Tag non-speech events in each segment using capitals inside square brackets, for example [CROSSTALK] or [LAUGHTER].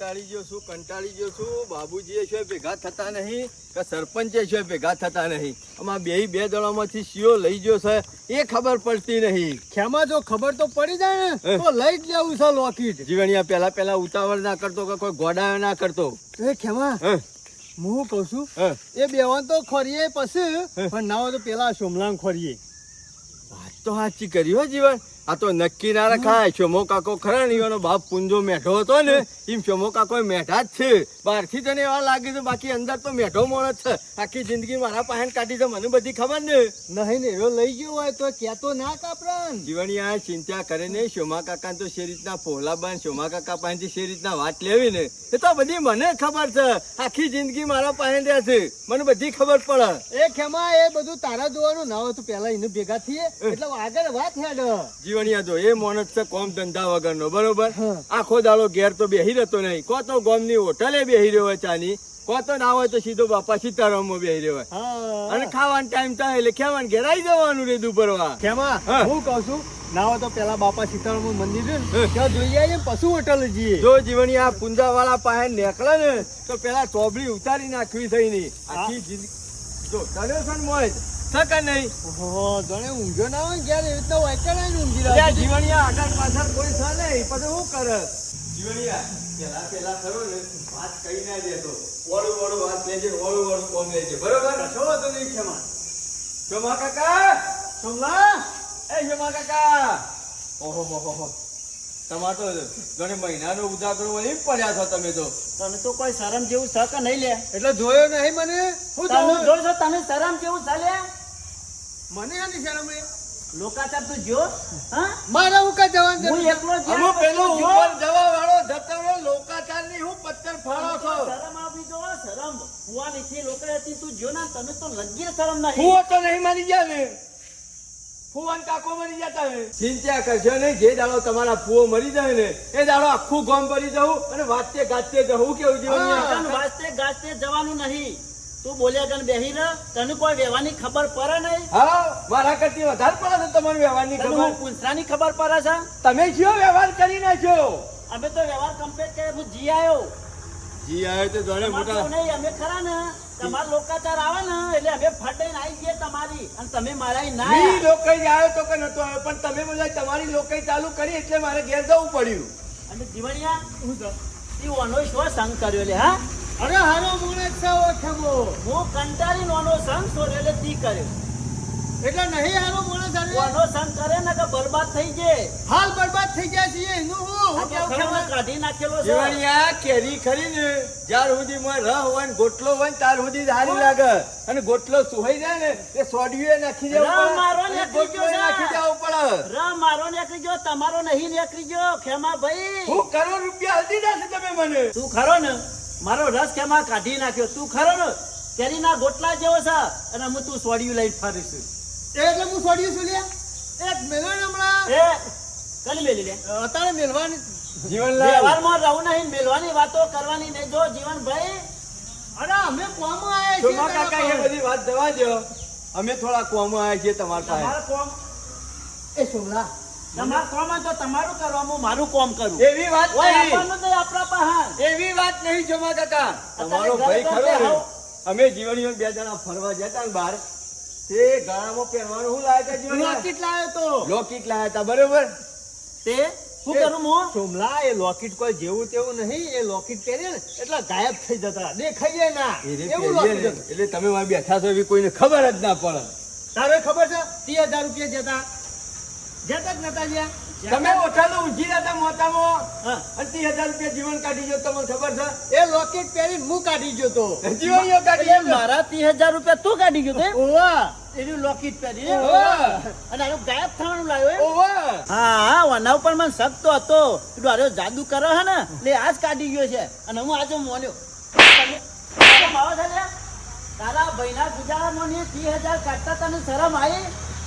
કંટાળી ગયો છું કંટાળી ગયો છું. બાબુજીએ છે ભેગા થતા નહીં કે સરપંચે છે ભેગા થતા નહીં? આમાં બે બે દળોમાંથી સીઓ લઈ ગયો છે એ ખબર પડતી નહીં. ખેમાં જો ખબર તો પડી જાય ને. તો લઈ જ લેવું છે લોકેટ. જીવણિયા પહેલા પહેલા ઉતાવળ ના કરતો કે કોઈ ગોડાયો ના કરતો. એ ખેમા હું કહું છું? એ. બેવાન તો ખોરીએ પછી પણ ના હોય તો પેલા સોમલામ ખોરીએ. વાત તો સાચી કરી હો જીવન. આ તો નક્કી ના રખાય. શોમો કાકો ખરા ને એનો બાપ પુંજો મેઠો હતો ને એમ શોમો કાકો મેઠા જ છે. બહારથી તને એવા લાગે છે બાકી અંદર તો મેઠો માણસ છે. આખી જિંદગી મારા પાસે કાઢી છે મને બધી ખબર ને. નહીં ને એવો લઈ ગયો હોય તો કેતો ના કાપરાન. જીવણી આ ચિંતા કરે ને શોમા કાકા તો શે રીતના પોહલા બાન શોમા કાકા પાસેથી શે રીતના વાત લેવી ને એ તો બધી મને ખબર છે. આખી જિંદગી મારા પાસે રહ્યા છે. મને બધી ખબર પડે. એ ખેમા એ બધું તારા જોવાનું ના હોય તો પેલા એને ભેગા થઈએ. એટલે આગળ વાત હેડ. જીવણિયા તો એ માણસ છે કોમ ધંધા વગરનો બરોબર? આખો દાડો ઘેર તો બેહી રહેતો નહીં. કો તો ગોમની હોટલે બેહી રહ્યો હોય ચાની કો તો ના હોય તો સીધો બાપા સીતારામમાં બેહી રહ્યો હોય. અને ખાવાનો ટાઈમ થાય એટલે ખેવાન ઘેર આવી જવાનું રે દુપરવા ખેમા હું. કહું છું ના હોય તો પેલા બાપા સીતારામ મંદિર ત્યાં જોઈ આવીએ ને હોટલ જઈએ. જો જીવણી આ પુંજા વાળા પાસે નીકળે ને તો પેલા ચોબડી ઉતારી નાખવી થઈ નહીં આખી જિંદગી જો તને શકે નહીં? ઓહો, જાણે ઊંઘ્યો ના હોય ક્યારે એવી રીતના વાંચા નહીં ઊંઘી રાખી. જીવણિયા આગળ પાછળ કોઈ છે નહીં. પછી શું કરે? જીવણિયા પેલા પેલા ખરો ને વાત કહી ના દેતો ઓળું ઓળું વાત લેજે ઓળું ઓળું કોમ લેજે. બરોબર? કશો વાંધો નહીં ક્ષમા ક્ષમા કાકા? ક્ષમા એ ક્ષમા કાકા! ઓહો હો હો હો. તમાર તો ઘણે મહિનાનો ઉજાગરો હોય એમ પડ્યા છો તમે તો. તને તો કોઈ શરમ જેવું છે કે નહીં લે? એટલે જોયો નહીં મને? હું તમે જોયો? છો તને શરમ જેવું છે લે? મને આની શરમ રે લોકાચાર તું જો હા? મારે ઉકા જવાન હું એકલો જ હું પેલો ઉપર જવા વાળો જતો લોકાચારની હું પત્તર ફાળો છો. શરમ આપી દો શરમ. ફુવાની થી લોકો હતી તું જો ના તમે તો લગી શરમ ના હું. તો નહીં મારી ગયા ને. ફુવાન કાકો મરી જતા ને. ચિંતા કરશો નહીં જે દાડો તમારા ફુઓ મરી જાય ને એ દાડો આખું ગામ ભરી જવું અને વાતે ગાતે જવું કેવું જીવન વાતે ગાતે જવાનું નહીં. તું બોલ્યા ગણ બેહી રહ તને કોઈ વ્યવહારની ખબર પડે નહીં? હા મારા કરતી વધારે પડે છે તમારે વ્યવહારની હું ખબર. પૂંછરાની ખબર પડે છે? તમે કયો વ્યવહાર કરી નાખ્યો. અમે તો વ્યવહાર કમ્પ્લીટ કરે હું જી આવ્યો જી આવ્યો તો જોડે મોટા. નહીં અમે ખરા ને? તમાર લોકાચાર આવે ને એટલે અમે ફટાઈને આવી ગયા તમારી. અને તમે મારા ના મી લોકઈ આવ્યો તો કે નતો આવ્યો પણ તમે બધા તમારી લોકઈ ચાલુ કરી એટલે મારે ઘેર જવું પડ્યું. અને જીવણિયા ઈ ઓનો શો સંગ કર્યો લે હા? અરે હારો માણસ છે ઓ ખેમો હું કંટાળી ઓનો સંગ સોરેલે તી કર્યો એટલે નહીં હારો માણસ અરે. નોનો સંગ કરે ને કે બરબાદ થઈ જાય હાલ બરબાદ થઈ ગયા છે એનું હું હું કેવું ખરામાં કાઢી નાખેલો છે. જીવણિયા કેરી ખરી ને જ્યાર સુધી માં રહ હોય ને ગોટલો હોય ને ત્યાર સુધી સારી લાગે. અને ગોટલો સુહાઈ જાય ને એ સોડિયું નાખી દેવું પડે. મારો પડે ને ગોટલો નાખી. દેવું પડે. ર મારો નીકળી ગયો તમારો નહીં નીકળી ગયો. ખેમા ભાઈ હું કરોડ રૂપિયા હલ્દી નાખી તમે મને. તું ખરો ને? મારો રસ ખેમા કાઢી નાખ્યો? તું ખરો ને? કેરીના ગોટલા જેવો છે. અને હું તું સોડિયું લઈને ફરીશું. એટલે હું સોડિયું છું લ્યા? એક મેલણ હમણાં. એ કલી મેલી લે? અત્યારે મેલવાની. જીવનલાલ વ્યવહારમાં રહું નહીં મેલવાની વાતો કરવાની નહીં. જો જીવનભાઈ અરે અમે કોમ આયા છીએ કાકા એ બધી વાત જવા દો અમે થોડા કોમ આયા છીએ તમારા પાસે. કોમ? એ સોમલા તમારું કોમ તો તમારું કરવાનું મારું કોમ કરું. એવી વાત નહીં. આપવાનું આપણા પાસે એવી વાત નહીં જોમા કાકા. તમારો ભાઈ ખરો ઘરે ને. આવો. અમે જીવણીઓ બે જણા ફરવા જતા ને બહાર. તે ગાળામાં પહેરવાનું શું લાયા હતા? લોકેટ લાવ્યો તો. લોકીટ લાયા હતા બરોબર? તે? શું કરું હું? સોમલા એ લોકેટ કોઈ જેવું તેવું નહીં. એ લોકેટ પહેરે ને એટલે ગાયબ થઈ જતા. દેખાઈએ ના. એ એવું લોકેટ એટલે તમે બેઠા છો એવી કોઈને ખબર જ ના પડે. તારે ખબર છે? ત્રીસ હજાર રૂપિયા જતા. જતા જ નતા જ્યાં તમે ઓછાનો ઊંઘી રહ્યા મોતામાં. હા. હજાર રૂપિયા જીવન કાઢી ગયો તમને ખબર છે? એ લોકેટ પહેરીને હું કાઢી ગયો તો. જીવણીઓ કાઢી મારા ત્રીસ હજાર રૂપિયા તું કાઢી ગયો તે ઓવા. એનું લોકેટ પહેરી અને આનું ગાયબ થવાનું લાવ્યો ઓવા. હા હા વના ઉપર મને શક તો હતો. એટલું જાદુ કરે હે ને. એટલે આજ કાઢી ગયો છે. અને હું આજે લે? તારા ભાઈના ગુજારા ને ત્રીસ હજાર કાઢતા તને શરમ આવી?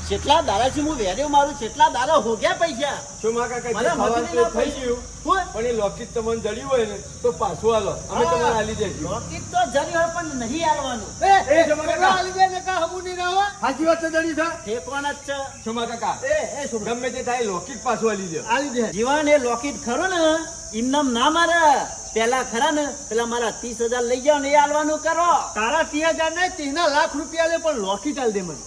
જેટલા દાડાથી હું વેર્યો મારું જેટલા દાડા હોગ્યા પૈસા. શું માં કાકા મને જે ખાવાનું તે થઈ ગયું પણ એ લોકીટ તમને જડ્યું હોય ને તો પાછું આલો અમે તમને આલી દઈશું લોકિત તો જડ્યું હોય પણ નહીં આલવાનું એ એ એ કાકા. આલી દે ને કા હમુ નહીં રહો હાજી વાત જડી છે? ઠેકવાના જ છે. શોમા કાકા? એ એ શું ગમે તે થાય લોકિત પાછું આલી દે આલી દે જીવન એ લોકિત ખરો ને ઇમનામ ના મારે. પેલા ખરા ને પેલા મારા ત્રીસ હજાર લઈ જાવ ને એ આલવાનું કરો. તારા ત્રીસ હજાર ને ત્રીસના લાખ રૂપિયા લે પણ લોકી આલ દે મને.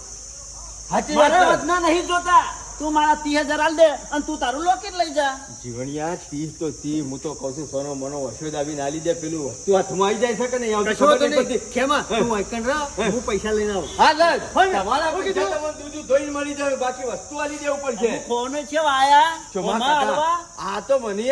સાચી વાત. વધના નહીં જોતા તું મારા ત્રીસ હજાર હાલ દે અને તું તારું લોકેટ લઈ જા. જીવણિયા ત્રીસ તો તી હું તો કહું છું સોનો મનો વસ્યો દાબી ના દે પેલું વસ્તુ હાથમાં આવી જાય છે કે નહીં? આવતી કશો તો નહીં ખેમા તું આઈકન રહ હું પૈસા લઈને આવું. હા સર તમારા પૈસા તમને દૂધ ધોઈને મળી જાય બાકી વસ્તુ આલી દેવું પડશે કોને છે આયા ચોમા કાકા, આ તો મને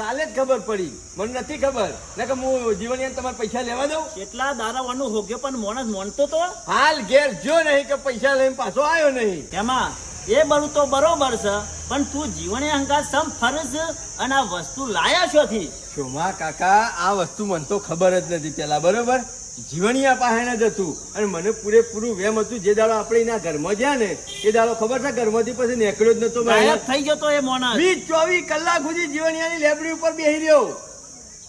કાલે જ ખબર પડી. મને નથી ખબર. ને કે હું જીવણિયા તમારે પૈસા લેવા દઉં? કેટલા દારાવાનું હોગ્યો પણ મોણસ માનતો તો? હાલ ઘેર જો નહીં કે પૈસા લઈને પાછો આવ્યો નહીં. એમાં એ બરું તો બરોબર છે પણ તું જીવને અંગાત સમ ફરજ અને આ વસ્તુ લાયા છો થી શોમા કાકા આ વસ્તુ મને તો ખબર જ નથી પેલા બરોબર? જીવણીયા પાસે જ હતું અને મને પૂરેપૂરું વેમ હતું જે દાડો આપણે એના ઘરમાં ગયા ને એ દાડો ખબર છે ઘરમાંથી પછી નીકળ્યો જ નતો. ગાયબ થઈ ગયો તો એ મોના વીસ ચોવીસ કલાક સુધી જીવણીયાની લેબડી ઉપર બેહી રહ્યો.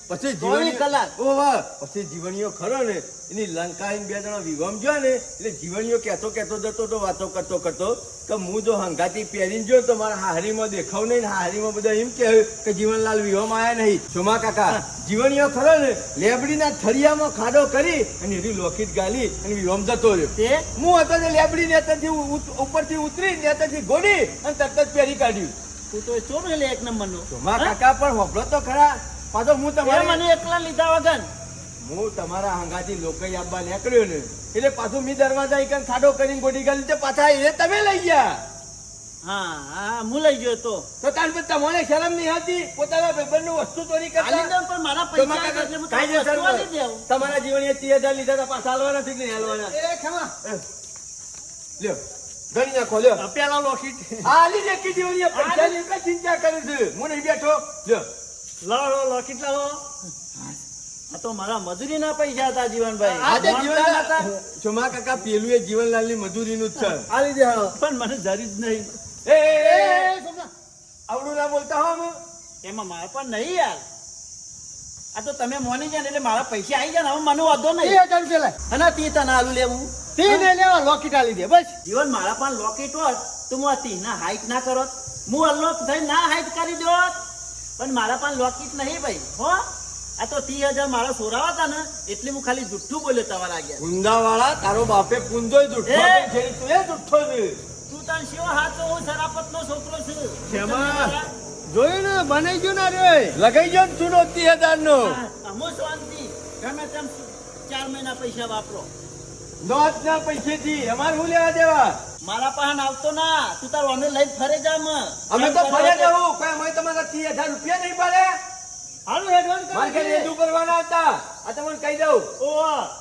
પછી જીવણી કલાક? ઓહો, પછી જીવણીઓ ખરો ને. એની લંકાઈને બે જણા વિવમ જો ને એટલે જીવણીઓ કહેતો કહેતો જતો તો વાતો કરતો કરતો કે હું જો હંગાતી પહેરીને જો તો મારા હારીમાં દેખાવ નહીં ને હારીમાં બધા એમ કહે કે જીવનલાલ વિવમ આવ્યા નહીં. સોમા કાકા જીવણીઓ ખરો ને લેબડીના થરિયામાં ખાડો કરી અને એની લોખીટ ગાલી અને વિવમ જતો રહ્યો. તે? હું હતો ને લેબડી નેતરથી ઉત- ઉપરથી ઉતરી નેતરથી ગોડી અને તરત જ પહેરી કાઢ્યું. તું તો ચોર એટલે એક નંબરનો. સોમા? કાકા પણ હોભળો તો ખરા. પાછો હું તમારે મને એકલા લીધા વગર. હું તમારા હંગાથી લોકઈ આપવા નીકળ્યો ને એટલે પાછું મી દરવાજા એક ખાડો કરીને ગોડી ગયેલી તે પાછા એ તમે લઈ ગયા. હા હા હું લઈ ગયો તો. તો તાર પછી તમને શરમ નહીં હતી પોતાના ભાઈબંધનું વસ્તુ ચોરી કરતા પણ મારા પૈસા એટલે હું કાંઈ તારી નહીં વસ્તુ આલી શરમ. દઉં. તમારા જીવનીએ ત્રીસ હજાર લીધા હતા પાછા હાલવાના છે નહીં હાલવાના? એ ખેમા. લ્યો ગણી નાખો લ્યો. પેલા લોકેટ આ ચિંતા કરું છું. હું નહીં બેઠો. લ્યો. લાવો કેટલા લો આ તો મારા મજૂરીના પૈસા હતા જીવનભાઈ. આજે જીવનલાલ હતા જોમા કાકા પેલું એ જીવનલાલની મજૂરીનું જ છે. આ લીધે પણ મને જરી જ નહીં. એ, આવડું ના બોલતા હો એમાં મારા પણ નહીં યાર. આ તો તમે મોની જાય ને એટલે મારા પૈસા આવી જાય ને હવે મને વાંધો નહીં. હજાર રૂપિયા અને તી તને આલુ લેવું. તી ને લેવા લોકેટ આલી દે બસ. જીવન મારા પણ લોકેટ હોત તો હું આ તીના હાઈટ ના કરો હું અલ્લોક થઈ ના હાઈટ કરી દોત. પણ મારા પણ લોકેટ નહીં ભાઈ. હો? આ તો ત્રીસ હજાર મારા સોરાવા હતા ને એટલે હું ખાલી જુઠ્ઠું બોલ્યો તમારા આગળ ગુંદાવાળા તારો બાપે પૂંજો જુઠ્ઠો છે, તું એ જુઠ્ઠો છે. તું તાર શિવ હાથો હું સરાપતનો છોકરો છું. શેમાં? જોયું ને બનાવી ગયું ના રે લગાઈ ગયો ને ચૂનો ત્રીસ હજાર નો અમો શાંતિ. ગમે તેમ ચાર મહિના પૈસા વાપરો. નોટ ના પૈસે થી અમારે હું લેવા દેવા? મારા પાસે આવતો ના. તું તાર ઓને લઈને ફરે જા અમે તો ફરે જવું. કોઈ અમે તમારા ત્રીસ હજાર રૂપિયા નહીં પાડે. હાલો એડવાન્સ મારે ઘરે એડુ કરવાના હતા. આ તમને કહી દઉં. ઓ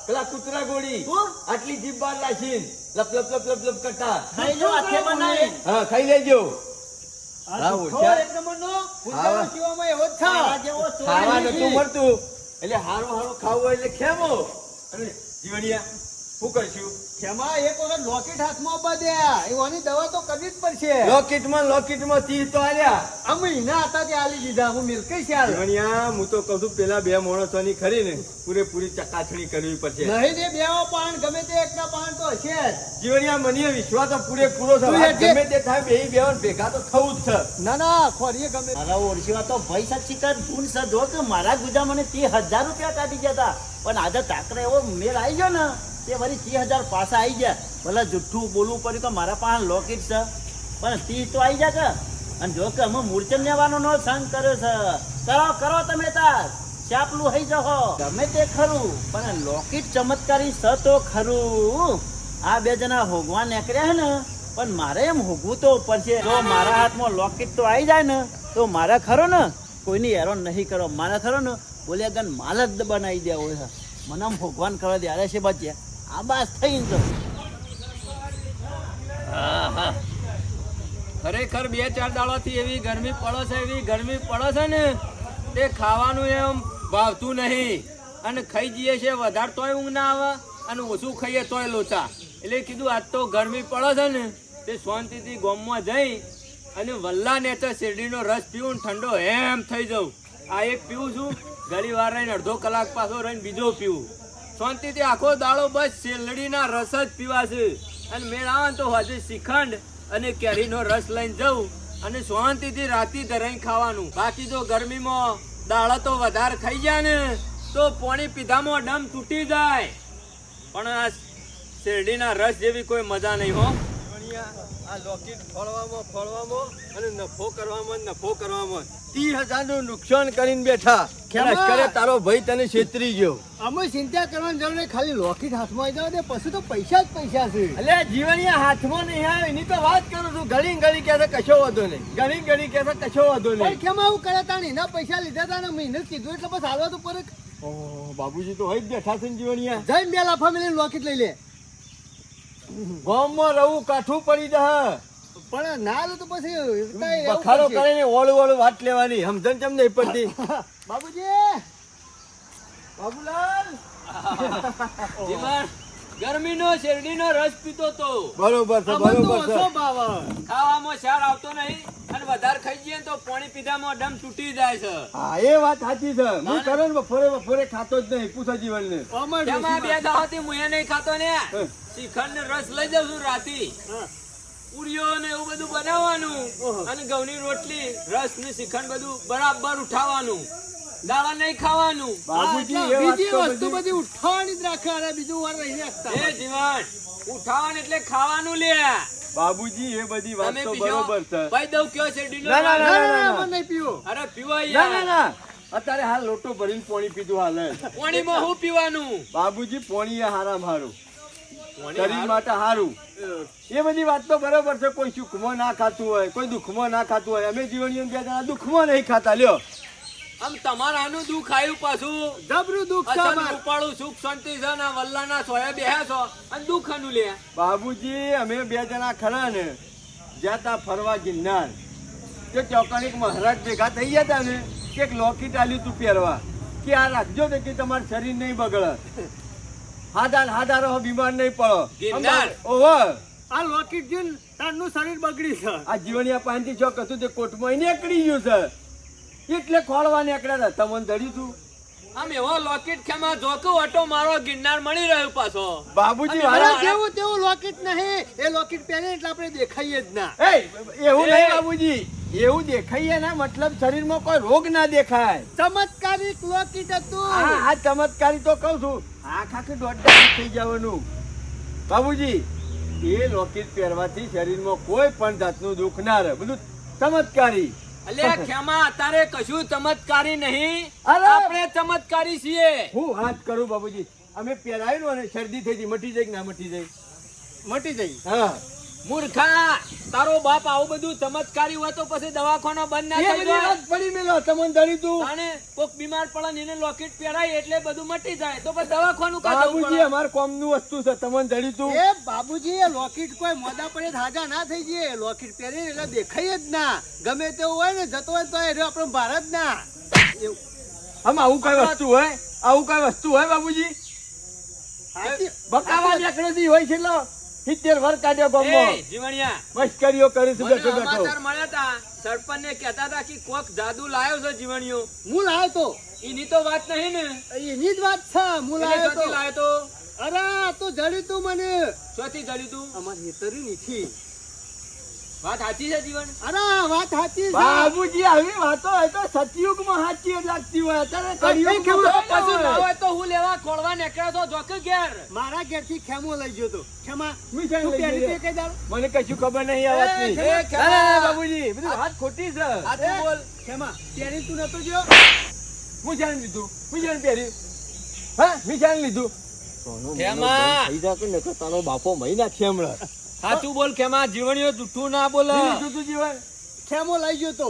પેલા કૂતરા ગોળી. આટલી જીભ બહાર લાશીન લપ લપ લપ લપ લપ કરતા. ખાઈ લો હાથે બનાવી હા ખાઈ લેજો. એટલે હારું હારું ખાવું એટલે ખેમો. અને જીવણિયા શું કરશું? ખેમા એક વખત લોકેટ હાથમાં આપવા દે એવાની દવા તો કરવી જ પડશે. લોકેટમાં લોકેટમાં ત્રીસ તો આલ્યા. અમે એના હતા તે આલી દીધા. હું મિલકઈ છે હાલ. હું તો કહું છું પેલા બે માણસોની ખરી ને પૂરેપૂરી ચકાસણી કરવી પડશે. નહીં તે બેવો પાણ ગમે તે એકના પાણ તો હશે જીવણિયા મને વિશ્વાસ પૂરેપૂરો છે. ગમે તે થાય બે બે ભેગા તો થવું જ છે. ના ના ખોરીએ ગમે મારા ઓળશીવા તો ભાઈ સાચી ગુણ કે મારા ગુજા મને તે હજાર રૂપિયા કાઢી ગયા હતા. પણ આજે તાકરે એવો મેળ આવી ગયો ને. તે વળી ત્રીસ હજાર પાછા આવી ગયા. ભલે જુઠ્ઠું બોલવું પડ્યું કે મારા પાસે લોકેટ છે, પણ ત્રીસ તો આવી જાય કે. અને જો કે અમે મૂર્છન લેવાનો નો સંગ કર્યો છે. કરો કરો તમે તાર. ચાપલું હઈ જહો ગમે તે ખરું, પણ લોકેટ ચમત્કારી છે તો ખરું. આ બે જણા હોગવા નીકળ્યા ને, પણ મારે એમ હોગવું તો પડશે. જો મારા હાથમાં લોકેટ તો આવી જાય ને, તો મારે ખરો ને, કોઈની હેરાન નહીં કરો. મારે ખરો ને, બોલ્યા ગન માલ જ બનાવી દેવો છે. મને ભગવાન કરવા દે અરે છે બચ્યા આ બાસ થઈ તો ખરેખર બે ચાર દાડાથી એવી ગરમી પડે છે, એવી ગરમી પડે છે ને, તે ખાવાનું એમ ભાવતું નહીં. અને ખાઈ જઈએ છે વધારે તોય ઊંઘ ના આવે અને ઓછું ખાઈએ તોય લોચા. એટલે કીધું, આજ તો ગરમી પડે છે ને, તે શાંતિથી ગોમમાં જઈ અને વલ્લા નેચર શેરડીનો રસ પીવું ને ઠંડો એમ થઈ જાઉં. આ એક પીવું છું ઘણી વાર રહીને અડધો કલાક પાછો રહીને બીજો પીવું. શાંતિથી આખો દાડો બસ શેરડીના રસ જ પીવાશે. અને મેળ આવે તો હજુ શ્રીખંડ અને કેરીનો રસ લઈને જવું અને શાંતિથી રાતી ધરાઈ ખાવાનું. બાકી જો ગરમીમાં દાડા તો વધારે ખાઈ જાય ને, તો પોણી પીધામાં ડમ તૂટી જાય. પણ આ શેરડીના રસ જેવી કોઈ મજા નહીં હો. આ લોકેટ ફોડવામાં ફોડવામાં અને નફો કરવામાં નફો કરવામાં. ત્રીસ હજારનું નુકસાન કરીને બેઠા. લશ્કરે તારો ભાઈ તને છેતરી ગયો. અમે ચિંતા કરવાની જરૂર નહીં ખાલી લોકેટ હાથમાં આવી જાવ પછી તો પૈસા જ પૈસા છે. એટલે જીવણિયા હાથમાં નહીં આવે એની તો વાત કરું છું. ઘણી ઘણી કહેતા કશો વાંધો નહીં. ઘણી ઘણી કહેતા કશો વાંધો નહીં. કેમ આવું કરે? તાણ એના પૈસા લીધા તા ને મહેનત કીધું એટલે બસ હાલવા તો પર બાબુજી તો હોય જ બેઠા છે ને જીવણિયા જઈને બે લાફા મેળવીને લોકેટ લઈ લે. ગામમાં રહું કાઠું પડી જાય પણ ના લો તો પછી બખાડો કરશે. કરીને ઓળું ઓળું વાત લેવાની. સમજણ ચમ નહીં પડતી? [LAUGHS] બાબુજી! બાબુલાલ! ગરમીનો શેરડીનો રસ પીતો તો. બરોબર છે બરોબર છે. ખાવામાં શાર આવતો નહીં અને વધારે ખાઈ જઈએ તો પાણી પીધામાં ડમ તૂટી જાય છે. હા એ વાત સાચી છે. હું કરે ને બપોરે બપોરે ખાતો જ નહીં પૂછો જીવન ને એમાં બે. દાવાથી હું એ નહીં ખાતો ને. શ્રીખંડ ને રસ લઈ જાઉં છું રાતી. પૂરીઓ ને એવું બધું બનાવવાનું. અને ઘઉંની રોટલી રસ ને શ્રીખંડ બધું બરાબર ઉઠાવવાનું. દાડા નહીં ખાવાનું. બાબુજી બીજી વસ્તુ બધી- ઉઠાવાની જ રાખે અરે બીજું વાર રહી રાખતા એ જીવન ઉઠાવવાનું એટલે ખાવાનું લે. બાબુજી એ બધી વાત તો બરોબર છે. ભાઈ દઉં કયો છે ડીલો ના, ના, ના ના, નહીં પીવો. અરે પીવો યાર. ના ના અત્યારે હાલ લોટો ભરીને પોણી પીધું હાલે. પાણીમાં હું પીવાનું? બાબુજી પોણી એ હારામ હારું. શરીર માટે હારું. એ બધી વાત તો બરોબર છે. કોઈ સુખમાં ના ખાતું હોય કોઈ દુઃખમાં ના ખાતું હોય. અમે જીવણીઓ બે જણા દુઃખમાં નહીં ખાતા. લ્યો. આમ તમારાનું દુઃખ આવ્યું પાછું? જબરું દુઃખ છે. રૂપાળું સુખ શાંતિ છે ને વલ્લાના સોયા બેહ્યા છો. અને દુઃખ આનું લે. બાબુજી અમે બે જણા ખરા ને. જ્યાં ફરવા ગિરનાર. તે ચોકાણીક મહારાજ ભેગા થઈ ગયા હતા ને કે એક લોકેટ આલ્યું તું પહેરવા. કે આ રાખજો તો કે તમારું શરીર નહીં બગડે. હાદાર હાદાર બીમાર નહીં પડો. ગિરનાર? ઓહો. આ લોકેટ જોઈને તારનું શરીર બગડી છે. આ જીવનિયા પાંચથી ચોક હતું તે કોટમાં નીકળી ગયું છે. એટલે ખોળવા નીકળ્યા હતા. તમને ધડ્યું તું? આમ એવો લોકેટ ખેમાં જોકો ઓટો મારો ગિરનાર મળી રહ્યો પાછો. બાબુજી મારા જેવું તેવું લોકેટ નહીં. એ લોકેટ પહેરે એટલે આપણે દેખાઈએ જ ના. એ એવું નહીં બાબુજી. એવું દેખાઈએ ના મતલબ શરીરમાં કોઈ રોગ ના દેખાય. ચમત્કારિક લોકેટ હતું. આ આ ચમત્કારી તો કહું છું. આખ આખી દોઢ થઈ જવાનું. બાબુજી એ લોકેટ પહેરવાથી શરીરમાં કોઈ પણ જાતનું દુઃખ ના રહે. બધું ચમત્કારી. અલે ખેમા અત્યારે કશું ચમત્કારી નહીં. અરે! આપણે ચમત્કારી છીએ. હું વાત કરું બાબુજી અમે પહેરાયું અને શરદી થઈ ગઈ મટી જાય કે ના મટી જાય? મટી જઈ હા. મૂર્ખા તારો બાપ આવું બધું ચમત્કારી હોય તો પછી દવાખાનો બંધ ના થઈ જાય. પડી મેલો તમને ધરી તું. અને કોક બીમાર પડે ને એને લોકેટ પહેરાય એટલે બધું મટી જાય. તો પછી દવાખાનું કા બાબુજી? અમાર કોમનું વસ્તુ છે તમને ધરી તું. એ બાબુજી એ લોકેટ કોઈ મોદા પડે હાજા ના થઈ જઈએ લોકેટ પહેરી એટલે દેખાય જ ના. ગમે તેવું હોય ને જતો હોય તો એ રહ્યો આપણો ભારત ના. એવું. આમ આવું કઈ વસ્તુ હોય? આવું કઈ વસ્તુ હોય બાબુજી? બકાવા નીકળેલી હોય છે લો સિત્તેર વર કાઢ્યો ગોમો. જીવણિયા. મશ્કરીઓ કરી છે બેઠો બેઠો. સમાચાર મળ્યા તા. સરપંચ ને કહેતા હતા કે કોક જાદુ લાયો છે જીવણિયો. હું લાયો તો? એની તો વાત નહીં ને. એની જ વાત છે હું લાયો તો. લાયો તો? અરે તો જડ્યું તું મને. ચોથી જડ્યું તું? અમારી હેતરી નીથી. વાત સાચી છે જીવન? અરે વાત સાચી છે. બાબુજી આવી વાતો હોય તો સતયુગમાં સાચી જ લાગતી હોય. અત્યારે કઈ કળિયુગમાં ખબર તો કશું ના હોય. હોય તો હું લેવા ખોળવા નીકળ્યો તો જોકે ઘેર. મારા ઘેરથી ખેમો લઈ ગયો તો. ખેમા મીઠાઈ તું લઈ પહેરી જઈએ. તે કઈ દાડો? મને કશું ખબર નહીં આ વાતની. એ, બાબુજી બધી વાત ખોટી છે. એ, બોલ. ખેમા તું નતો ગયો? હું જાણી લીધું? હું જાણ પહેર્યું હા મી જાણ લીધું. સોનું ખેમા. થઈ જા કે નકર તારો બાપો મહિના છે હમણાં સાચું બોલ કેમાં જીવણીઓ જૂઠું ના બોલ? તું જીવન? ખેમો લઈ ગયો તો.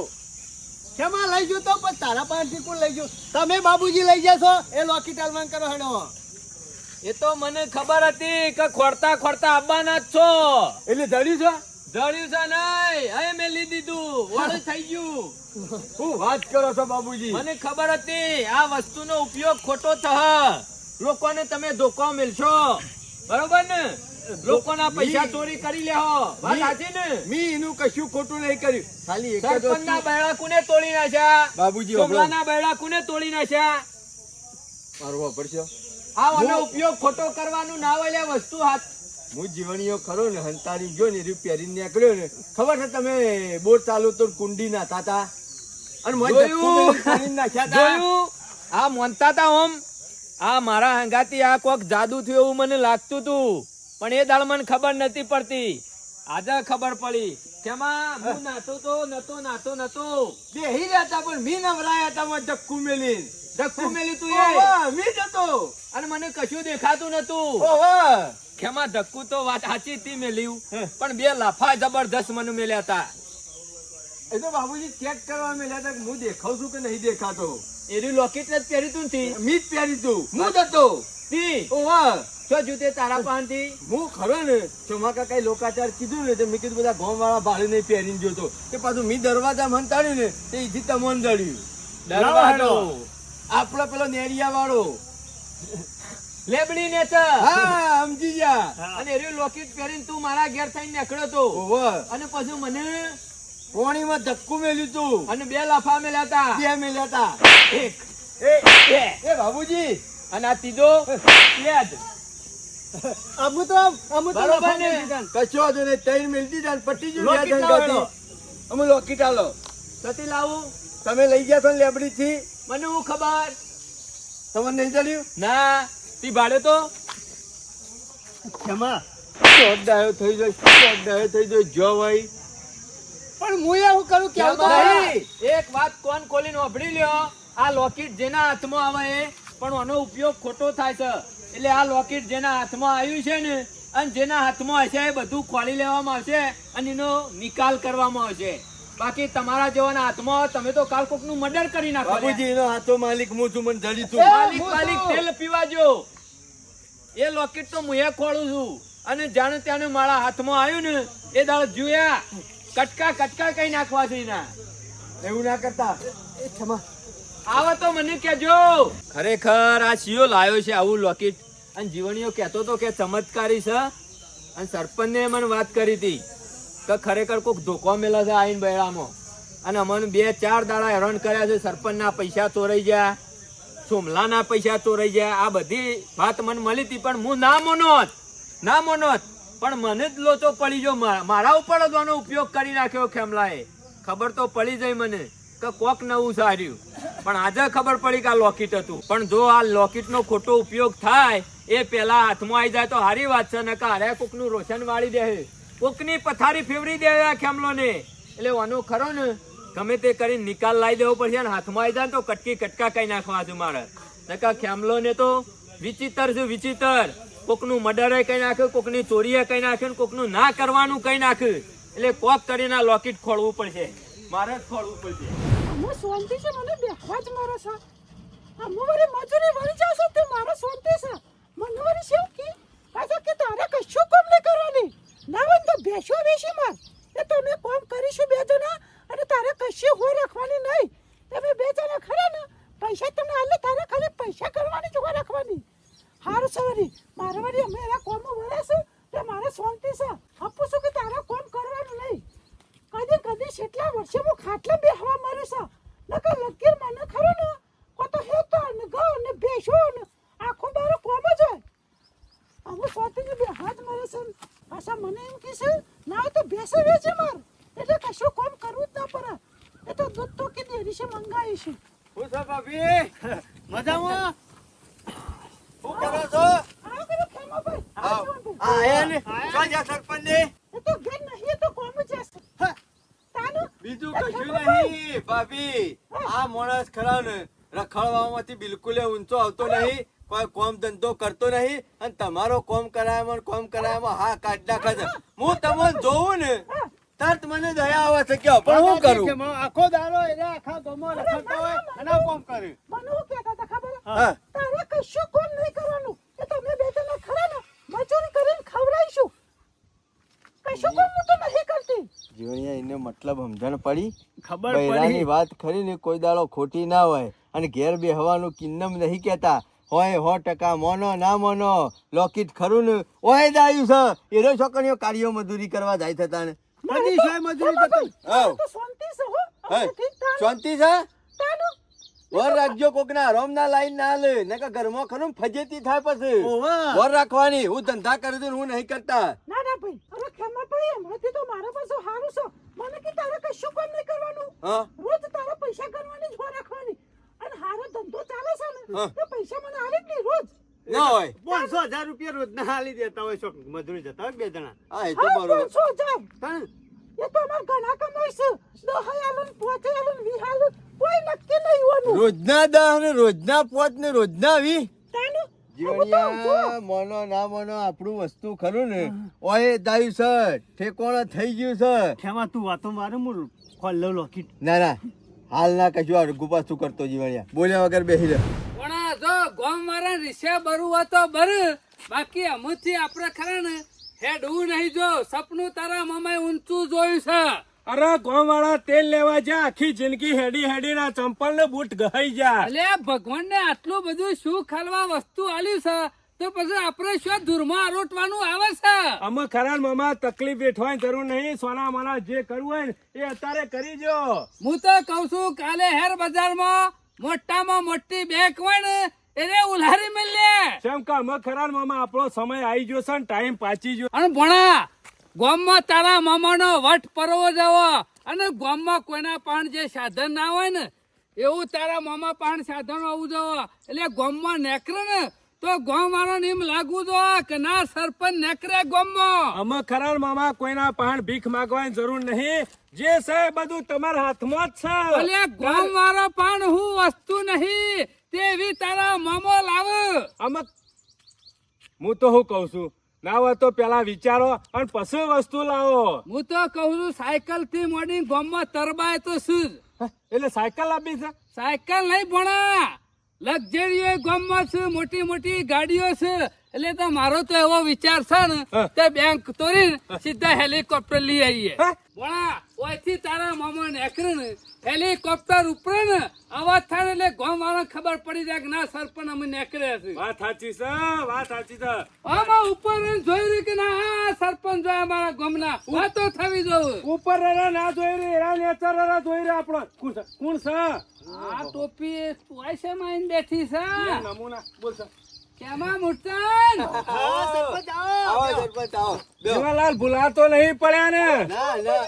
ખેમા લઈ ગયો તો પણ તારા પાસેથી કોણ લઈ ગયો? તમે બાબુજી લઈ જશો એ લોકી આલવાન કરો હેડો. એ તો મને ખબર હતી કે ખોરતા ખોરતા આવવાના જ છો. એટલે ધડ્યું છે? ધડ્યું છે નહીં. હવે મેં લીધી દીધું. વાળ થઈ ગયું. હું વાત કરો છો બાબુજી મને ખબર હતી. આ વસ્તુનો ઉપયોગ ખોટો થહ. લોકોને તમે ધોકો મેલશો બરોબર ને? લોકોના પૈસા ચોરી કરી લેહો વાત સાચી ને? મી એનું કશું ખોટું નહીં કર્યું. ખાલી એક જ વસ્તુ. બૈડા કુને તોડી નાખ્યા? બાબુજી ચોમલાના બૈડા કોને તોડી નાખ્યા? મારવો પડશે. આ આનો ઉપયોગ ખોટો કરવાનું ના હોય વસ્તુ હાથ. હું જીવણીઓ ખરો ને હંતારી ગયો ને રિપેરિંગ નીકળ્યો ને ખબર છે તમે બોર ચાલુ તો કુંડી ના તાતા અને જોયું? નાખ્યા જોયું? આ મોનતા તા ઓમ? આ મારા હંગાતી આ કોક જાદુ થયું એવું મને લાગતું તું. પણ એ દાળ મને ખબર નથી પડતી. આજે ખબર પડી. કેમાં? હું નાતો તો નતો નાતો નતો. બેહી રહ્યા હતા પણ મી નવરાયા હતા મોય ધક્કો મેલી ધક્કુ મેલી તું એ. મી જતો અને મને કશું દેખાતું નતું. કેમાં ધક્કુ તો વાત સાચી હતી મેલ્યું પણ બે લાફા જબરદસ્ત મને મેલ્યા હતા એ તો બાબુજી ચેક કરવા મેલ્યા હતા કે હું દેખાવ છું કે નહીં દેખાતો? એરી લોકેટ જ પહેરી તું. થી મી જ પહેરી તું હું જતો તી. ઓવા. જો જૂતે તારા પાનથી. હું ખરો ને ચોમાકા કઈ લોકાચાર કીધું ને તો મેં કીધું બધા ગોમ વાળા ભાડે નહીં પહેરીને જોતો. કે પાછું મી દરવાજા મંતાડ્યું ને તે ઈથી તમોન દળ્યું દરવાજો. આપણો પેલો નેરિયા વાળો લેબડી ને હા સમજી ગયા. અને એરી લોકેટ પહેરીને તું મારા ઘેર થઈને નીકળ્યો તો. અને પછી મને પોણીમાં ધક્કું મેલ્યું તું. અને બે લાફા મેલ્યા હતા બે મેલ્યા હતા એક એ બાબુજી. અને આ તીધો બે જ. અમુ તો અમુ તો બરોબર લફા ને? મેલી દીધા. કશો વાંધો નહીં ત્રણ મિલ દીધા પટી ગયું લોકેટ વ્યાજ લાવો અંગાથી. એનો. અમે લોકેટ આલો સતી લાવું તમે લઈ ગયા છો લેબડી થી મને હું ખબર તમને નહીં ચડ્યું ના તી ભાડ્યો તો ક્ષમા. ચોટ ડાયો થઈ જાય ચોટ ડાયો થઈ જાય જો ભાઈ પણ હું એવું કરું કે તો એક વાત કોણ ખોલીને વાપરી લ્યો આ લોકેટ જેના હાથમાં આવે પણ આનો ઉપયોગ ખોટો થાય છે એટલે આ લોકેટ જેના હાથમાં આવ્યું છે ને અને જેના હાથમાં હશે એ બધું ખોલી લેવામાં આવશે અને એનો નિકાલ કરવામાં આવશે. બાકી તમારા જેવાના હાથમાં તમે તો કાલ કોકનું મર્ડર કરી નાખો બાબુજી એનો હાથો માલિક હું છું મને જડી છું માલિક માલિક તેલ પીવા જો. એ લોકેટ તો હું એ ખોળું છું. અને જાણે ત્યાંને મારા હાથમાં આવ્યું ને એ દાળ જોયા. કટકા કટકા કઈ નાખવા છે ના એવું ના કરતા. એ ક્ષમા. આવો તો મને કેજો ખરેખર આ સીઓ લાયો છે આવું લોકેટ અને જીવણીઓ કહેતો તો કે ચમત્કારી છે. અને સરપંચને મને વાત કરી હતી કે ખરેખર કોઈક ધોકો મેલો છે આઈન બૈરામાં. અને અમને બે ચાર દાડા હેરાન કર્યા છે, સરપંચના પૈસા ચોરાઈ ગયા, સોમલાના પૈસા ચોરાઈ ગયા. આ બધી વાત મને મળી હતી, પણ હું ના મોનોત ના મોનોત પણ મને જ લોચો પડી જો મારા ઉપર જ આનો ઉપયોગ કરી નાખ્યો ખેમલાએ. ખબર તો પડી જઈ મને કે કોક નવું સાર્યું. પણ આજે ખબર પડી કે આ લોકેટ હતું. પણ જો આ લોકેટનો ખોટો ઉપયોગ થાય એ પેલા હાથમાં આવી જાય તો સારી વાત છે ને કારે કોકનું રોશન વાળી દે કોકની પથારી ફેવરી દે આ ખેમલોને. એટલે વાનો ખરો ને, ગમે તે કરીને નિકાલ લાવી દેવો પડશે ને હાથમાં આવી જાય તો કટકી કટકા કઈ નાખવા છું મારે. નકા ખેમલો ને તો વિચિત્ર છે, વિચિત્ર. કોકનું મર્ડર કઈ નાખ્યું કોકની ચોરીએ કઈ નાખ્યું કોકનું ના કરવાનું કઈ નાખ્યું એટલે કોક કરીને આ લોકેટ ખોલવું પડશે. મારે જ ખોલવું પડશે. હું શાંતિ છે, મને બેઠવા જ મારો છો. આ હું મજૂરી વળી જાઉં છું તે મારો શાંતિ છે. મને વળી શું કે પાછો કે તારે કશું કામ નહીં કરવાની? ના હોય તો બેસો, બેસી માર. એ તમે કામ કરીશું બે જણા અને તારે કશું હો રાખવાની નહીં. તમે બે જણા ખરા ને? પૈસા તમને આલે, તારે ખાલી પૈસા કરવાની જ હો રાખવાની. હારું વળી મારે વળી અમે એના કોમમાં વળે છે, તે મારે શાંતિ છે. આપું છું કે તારે કોમ કરવાનું નહીં. કદી કદી કેટલા વર્ષે હું ખાટલા બેહવા મરે છે. નકર લકીર મને ખરો ને કો તો હેતો ને ગો ને બેસો ને આખો બારો કોમ જ હોય અમુ સ્વાતિને બે હાથ મરે છે ને પાછા મને એમ કે છે હોય વેચે માર એટલે કશું કોમ કરવું જ ના પડે. એ તો દૂધ તો કે દેરી છે મંગાવીશું. હું છો ભાભી? મજામાં? શું કરો છો? આવો કરો ખેમાભાઈ આવ. આવો આ ને. ક્યાં ગયા સરપંચ? ને એ તો ઘર નહીં તો કોમ જ હશે. બીજું કશું નહીં ભાભી. આ માણસ ખરા ને રખડવામાંથી બિલકુલ ઊંચો આવતો નહીં કોઈ કોમ ધંધો કરતો નહીં તમારો કોમ કરાયમાં કોમ કરાયમાં હા કાઢ નાખે છે. હું તમને જોઉં ને તરત મને દયા આવે છે કે પણ હું કરું? આખો દારો એને આખા ગમો રખડતા હોય અને કોમ કરે. મને હું કહેતા હતા ખબર? હા. તારે કશું કોમ નહીં કરવાનું. કે તમે બે જણા ખરા ને મજૂરી કરીને ખવડાવીશું. કશું કોમ હું તો નહીં કરતી. જીવણિયા એને મતલબ સમજણ પડી. ખબર પડી. વાત ખરી ને કોઈ દાડો ખોટી ના હોય. અને ઘેર બેહવાનું કિન્નમ નહીં કહેતા. હોય સો ટકા મોનો ના મોનો લોકેટ ખરું ને? ઓય દાયું છે. એનો છોકરીઓ કાર્યો મજૂરી કરવા જાય થતા ને શાંતિ છે હો. હે, વર રાખજો કોક ના રોમ ના લાઈન ના લે નકર ઘરમાં ખરું ફજેતી થાય પછી. વર રાખવાની હું ધંધા કરી દઉં હું નહીં કરતા. ના ના ભાઈ. અરે ખેમા ભાઈ એમાંથી તો મારા પાસે હારું છે. મને કે તારે કશું કામ નહીં કરવાનું? હા. રોજ તારા પૈસા કરવાની જ હો રાખવાની. હારો ધંધો ચાલે છે ને તો પૈસા મને આવે જ નહીં રોજ. ના હોય. પાંચસો હજાર રૂપિયા રોજ ના હાલી દેતા હોય છો મજૂરી જતા હોય બે જણા. હા એ તો બરોબર. પાંચસો હજાર. એ તો અમાર ઘણા કમાય છે. દહ આલુન પોચે આલુન વી આલુન કોઈ નક્કી નહીં હોવાનું. રોજના દહ ને રોજના પોચ ને રોજના વી જીવણિયા મોનો ના મોનો આપણું વસ્તુ ખરું ને. ઓય દાયું છે. ઠેકોણા થઈ ગયું છે. ખેમા તું વાતો મારે હું ખોલ લઉં લોકેટ ના ના. હાલ ના કશું ગુપા શું કરતો જીવણિયા? બોલ્યા વગર બેસી રહે પણ આ જો ગોમ વાળા રીસે બરું હોય તો બર બાકી અમુથી આપણે ખરા ને હેડવું નહીં જો સપનું તારા મમાય ઊંચું જોયું છે. અરે ગોવાળા તેલ લેવા જા આખી જિંદગી હેડી હેડી ના ચંપલ ને બૂટ ગહાઈ જા. એટલે ભગવાન ને આટલું બધું શું ખાલવા વસ્તુ આલ્યું છે? તો પછી આપણે શું ધૂરમાં આરોટવાનું આવે છે? અમે ખરા મામા તકલીફ વેઠવાની જરૂર નહીં. સોના માના જે કરવું હોય ને એ અત્યારે કરી જો હું તો કઉ છું કાલે હેર બજારમાં મોટામાં મોટી બેંક હોય ને એને ઉલારી મળે કેમ કે? અમે ખરા મામા આપણો સમય આવી ગયો છે ને ટાઈમ પાછી ગયો. અને ભણા ગામમાં તારા મામાનો વટ પરવો જવો. અને ગોમમાં કોઈના પણ જે સાધન ના હોય ને એવું તારા મામા પણ સાધન હોવું જવો. એટલે ગામમાં નેકરે ને તો ગોમ વાળો એમ લાગવું જો કે ના સરપંચ નકરે ગામમાં અમે ખરા મામા કોઈના પાણ ભીખ માંગવાની જરૂર નહીં. જે છે બધું તમારા હાથમાં જ એટલે છે ગામ વાળો પાણ હું વસ્તુ નહીં તેવી તારા મામો લાવ. અમે હું તો હું કહું છું ના હોય તો પેલા વિચારો અને પછી વસ્તુ લાવો. હું તો કહું છું સાયકલથી મોડી ગોમમાં તરબાય તો શું એટલે સાયકલ આપી છે? સાયકલ નહીં ભણા. લક્ઝરી ગામમાં છે મોટી મોટી ગાડીઓ છે. એટલે તો મારો તો એવો વિચાર છે ને તે બેંક તોડી સીધા હેલિકોપ્ટર લઈ આવીએ. હા? ઓયથી તારા મામા નેકરે ને હેલિકોપ્ટર ઉપરે ને અવાજ થાય એટલે ગામ વાળા ખબર પડી જાય કે ના સરપંચ અમે નેકળ્યા છે. વાત સાચી છે વાત સાચી છે. આમાં ઉપર જોઈ રહી કે ના સરપંચ જોયા અમારા ગામના વાતો થવી જોવે ઉપર ના જોઈ રહી એરા નેચર જોઈ રહી આપણો. કોણ છે? કોણ છે? આ ટોપી તોય છે માઈન બેઠી છે? નમૂના બોલ છે કેમાં. જીવાલાલ ભૂલાતો નહીં પડ્યા ને. ના ના.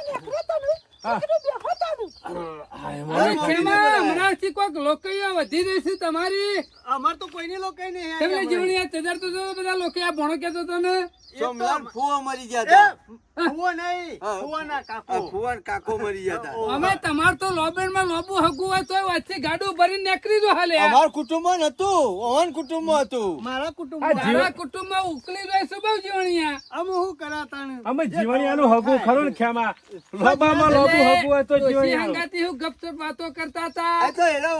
કોઈક વધી રહી છે તમારી? અમાર તો કોઈને લોકો નહીં તમને જીવણી તેદાર તો બધા લોકો ભણો કેતો હતો ને? સોમલાલ ફુવા મરી ગયા હતા ફુવો નહીં હા. ફુવાના આ કાકો. ફુવા ને કાકો મરી ગયા હતા અમે તમાર તો લોબેનમાં લોબુ હગું હોય તો વચ્ચે ગાડું ભરીને નીકળી દો હાલે અમાર કુટુંબમાં નતું ઓહન કુટુંબમાં હતું. મારા કુટુંબ તારા કુટુંબમાં ઉકલી રહીશું બહુ જીવણીયા? અમે શું કરાતા ને અમે જીવણિયાનું હગું ખરું ને ખેમા. લોબામાં લોબુ હગું હોય તો ડોશી હંગાતી હું ગપચપ વાતો કરતા આ હતા તો એનો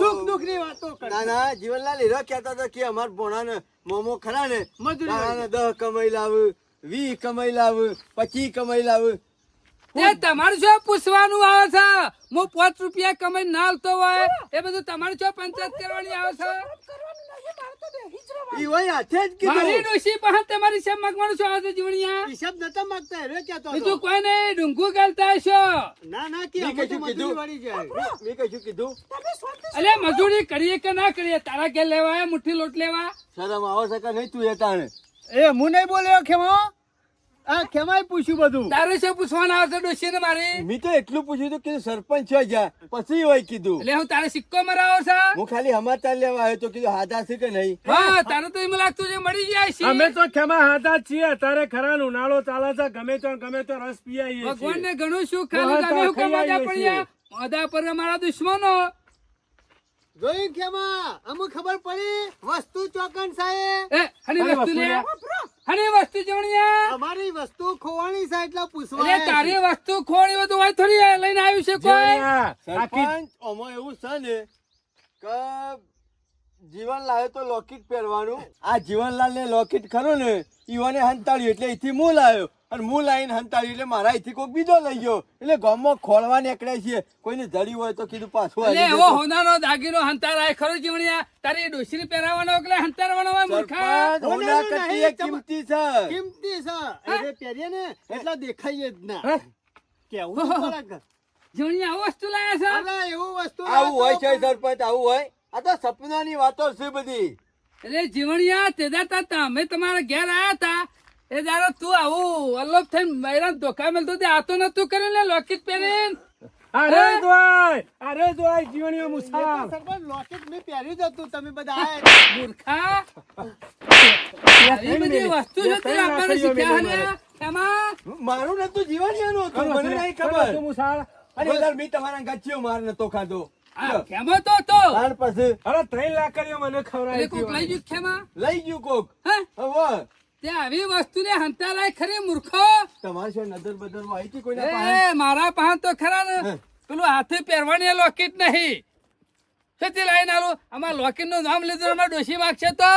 સુખ દુઃખની વાતો કરે ના ના જીવનલાલ હીરો કહેતા હતા કે અમાર ભોણાને મોમો ખરા ને મજૂરી દહ કમાઈ લાવ. વી કમાઈ લાવ પચી કમાઈ લાવ તે તમારું શું પૂછવાનું આવે છે હું પાંચ રૂપિયા કમાઈ ના આવતો હોય એ બધું તમારું શું પંચાયત કરવાની આવે છે? કરવાનું નહીં મારે તો બેહી જ રહેવાનું ઈ વઈ હાથે જ મારી કીધું ડોશી પાસે તમારી શેમ માંગવાનું શું આવે છે જીવણીયા હિસાબ નતા માંગતા હેરો ક્યાં તો બીજું કોઈ નહીં ડુંગું ગાલતા ના ના કે મેં અમે મજૂરી કીધું. વાળી જાય. મેં કશું કીધું. તમે મજૂરી કરીએ કે ના કરીએ? તારા ઘેર લેવા આયા મુઠ્ઠી લોટ લેવા? શરમ આવો શકે નહીં તું એ તાણે? એ હું નહીં બોલ્યો ખેમો? આ ખેમાય પૂછ્યું બધું. તારે શું પૂછવાના આવશે છે ડોશી ને મારી? મેં તો એટલું પૂછ્યું તો કે સરપંચ છે જા પછી હોય કીધું. એટલે હું તારે સિક્કો મરાવો છે? હું ખાલી સમાચાર લેવા આવ્યો તો કીધું હાથા છે કે નહીં? હા તારે તો એમ લાગતું છે મળી જાય અમે તો ખેમા હાથા છીએ તારે ખરા ને ઉનાળો ચાલે છે ગમે તો ગમે તો રસ પીઆઈએ ભગવાન ને ઘણું શું ખાલી તમે હું કમાતા પડ્યા અદા પર મારા દુશ્મનો. જોયું કેમાં અમુક ખબર પડી? વસ્તુ ચોકન સાહેબ. એ હની વસ્તુ લે. હની વસ્તુ જવણિયા અમારી વસ્તુ ખોવાણી સાહેબ એટલે પૂછવા એટલે તારી વસ્તુ ખોવાણી બધું હોય થોડી લઈને આવ્યું છે કોઈ. સરપંચ ઓમો એવું છે ને કે જીવનલાલે તો લોકેટ પહેરવાનું. આ જીવનલાલ ને લોકેટ ખરો ને ઈવાને હંતાડ્યું એટલે અહીંથી હું લાવ્યો. અને હું લાઈન હંતાડ્યું એટલે મારા અહીંથી કોઈ બીજો લઈ ગયો. એટલે ગામમાં ખોળવા નીકળ્યા છે કોઈને ધડી હોય તો કીધું પાછો એટલે એવો હોનાનો દાગીનો હંતારાય ખરો જીવણિયા. તારી ડોસરી પહેરાવાનો એટલે હંતારવાનો હોય મૂર્ખા. હોના કરતી એ કિંમતી છે. કિંમતી છે. એટલે પહેરીએ ને એટલે દેખાય જ ના. કેવું જીવણિયા આવો વસ્તુ લાયા છે? અરે એવું વસ્તુ આવું હોય છે સરપંચ આવું હોય? આ તો સપનાની વાતો છે બધી. એટલે જીવણિયા તે તા તમે તમારા ઘેર આયા હતા એ જાણો તું આવું અલ્લોપ થઈને મહિલા ધોકા મેલતો તે આતો નતું કર્યું ને લોકેટ પહેરીને. અરે જોય અરે જોય જીવણીઓ સરપંચ લોકેટ મેં પહેર્યું જ હતું તમે બધા મૂર્ખા. આવી બધી વસ્તુ છે તે આપણને શીખ્યા એમાં? મારું નતું જીવણિયાનું હતું મને નહીં ખબર. અને યાર મેં તમારા ગચ્ચીઓ માર નતો ખાધો. ખેમો તો? તો પછી અરે ત્રણ લાખ કર્યો મને ખવડાવી લઈ ગયું ખેમા લઈ ગયું કોક. હે? હવે તે આવી વસ્તુને હંતાલાય ખરી મૂર્ખો. તમારે શું નજર બદર આવી હતી એ મારા પાસે તો ખરા ને. પેલું હાથે પહેરવાની લોકેટ નહીં. છેતી લાઈન આલું? આમાં લોકેટનું નામ લીધું અમારે ડોશી માગશે તો.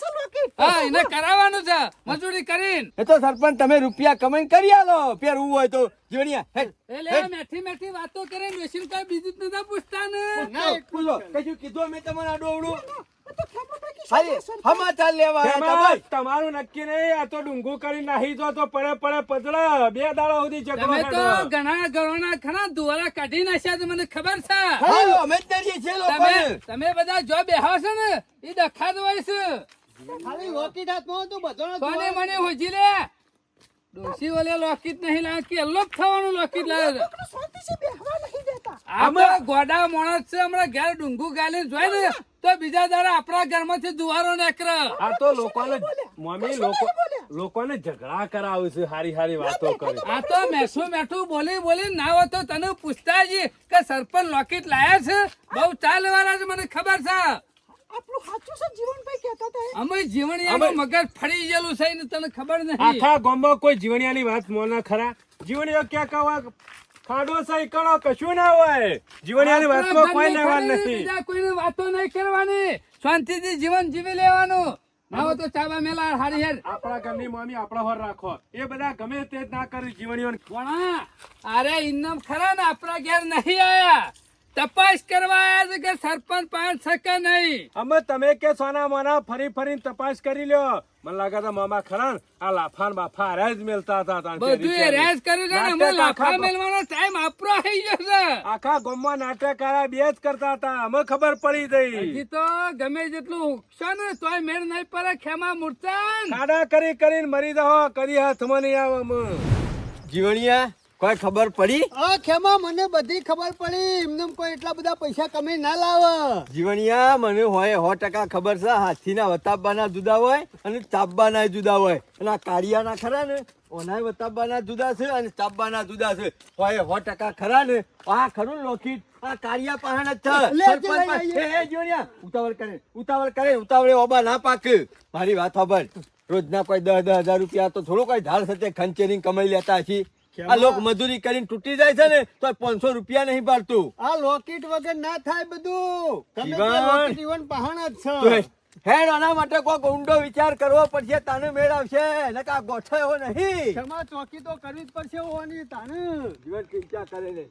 છે લોકેટ હા એને કરાવવાનું છે. મજૂરી કરીને. એ તો સરપંચ તમે રૂપિયા કમાઈ કરી આલો. પહેરવું હોય તો હેડ, એટલે મેઠી મેઠી વાતો કરે ડોશી કઈ બીજું જ નતા પૂછતા ને. ના, પૂછો. કશું કીધું અમે તમારે આ ડોવડું? સમાચાર લેવા આવ્યા હતા એમાં ભાઈ. તમારું નક્કી નહીં આ તો ડુંગું કરી નાહી જો તો પડે પડે પદળા બે દાડા સુધી ઝઘડો તમે તો ઘણા ઘરોના ખરા દુવારા કાઢી નાખ્યા છે મને ખબર છે. અમે જ ડરીએ તમે તમે બધા જો બેહો છો ને એ દખાત હોય છે. ખાલી કોને મને હોજી લે? ડોશી વાલે લોકેટ નહીં લાવે કે અલગ થવાનું લોકિત લાવે છે. શાંતિથી બેહવા નહીં દેતા. આ ગોડા માણસ છે હમણાં ઘેર ડુંગુ ગાલી જોઈ ને તો બીજા દાડા આપણા ઘરમાંથી દુવારો નીકળે. આ તો લોકોને મમ્મી લોકો લોકોને ઝઘડા કરાવે છે હારી હારી વાતો કરે. આ તો મેઠું મેઠું બોલી બોલી ના હોય તો તને પૂછતા જ કે સરપંચ લોકેટ લાયા છે? બહુ ચાલવાના છે મને ખબર છે. સાચું છે? જીવનભાઈ કહેતા હતા અમે જીવણિયાનું મગજ ફરી ગયેલું છે ને તને ખબર નહીં આખા ગામમાં કોઈ જીવણિયાની વાત મોના ખરા. જીવણીઓ ક્યાં કવા ખાડો સહી કરો કશું ના હોય. જીવણિયાની વાતમાં કોઈ લેવા આપણા નથી. બીજા કોઈની વાતો નહીં કરવાની. શાંતિથી જીવન જીવી લેવાનું. ના તો ચાવા મેલા હારી હેર. આપણા ઘરની મમ્મી આપણા હોર રાખો. એ બધા ગમે તે ના કરી જીવણીઓ કોણા અરે ઇન્નમ ખરા ને આપણા ઘેર નહીં આયા. તપાસ કરવા આવ્યા છે કે સરપંચ પાંચ શકે નહીં. અમે તમે કે સોના મોના ફરી ફરી તપાસ કરી લ્યો. મને લાગે છે મામા ખરા આ લાફાન બાફા હારે મેલતા હતા બધું પેલી કર્યું છે ને અમે લાફા આખા- મેલવાનો ટાઈમ આપરો થઈ ગયો છે. આખા ગોમમાં નાટક કર્યા બે જ કરતા હતા. અમે ખબર પડી ગઈ. હજી તો ગમે જેટલું ઉકશો ને તોય મેળ નહીં પડે ખેમા મૂર્તન ખાડા કરી કરીને મરી દો કરી હાથમાં નહીં આવે અમે. જીવણિયા કોઈ ખબર પડી? આ ખેમા મને બધી ખબર પડી. એમને કોઈ એટલા બધા પૈસા કમાઈ ના લાવે. જીવણિયા મને હોય સો ટકા ખબર છે હાથીના વતાબાના જુદા હોય અને ચાપવાના જુદા હોય. અને આ કાળિયાના ખરા ને ઓનાય વતાબાના જુદા છે અને ચાપવાના જુદા છે. હોય સો ટકા ખરા ને આ ખરું ને આ કાળિયા પહાણ જ છે. જીવણિયા, ઉતાવળ કરે ઉતાવળ કરે ઉતાવળે ઓબા ના પાક. મારી વાત ખબર રોજના કોઈ દસ દસ હજાર રૂપિયા તો થોડું કઈ ધાર સાથે ખંચેરી કમાઈ લેતા છીએ આ લોક મજૂરી કરીને તૂટી જાય છે ને તો પાંચસો રૂપિયા નહીં પાડતું. આ લોકેટ વગર ના થાય બધું. તમે જીવન. પહાણ જ છે. હેડ આના માટે કોઈક ઊંડો વિચાર કરવો પડશે તને મેળ આવશે. નકા ગોઠો એવો નહીં. ખેમા ચોકી તો કરવી જ પડશે હોવાની તાને. જીવન ચિંતા કરે ને?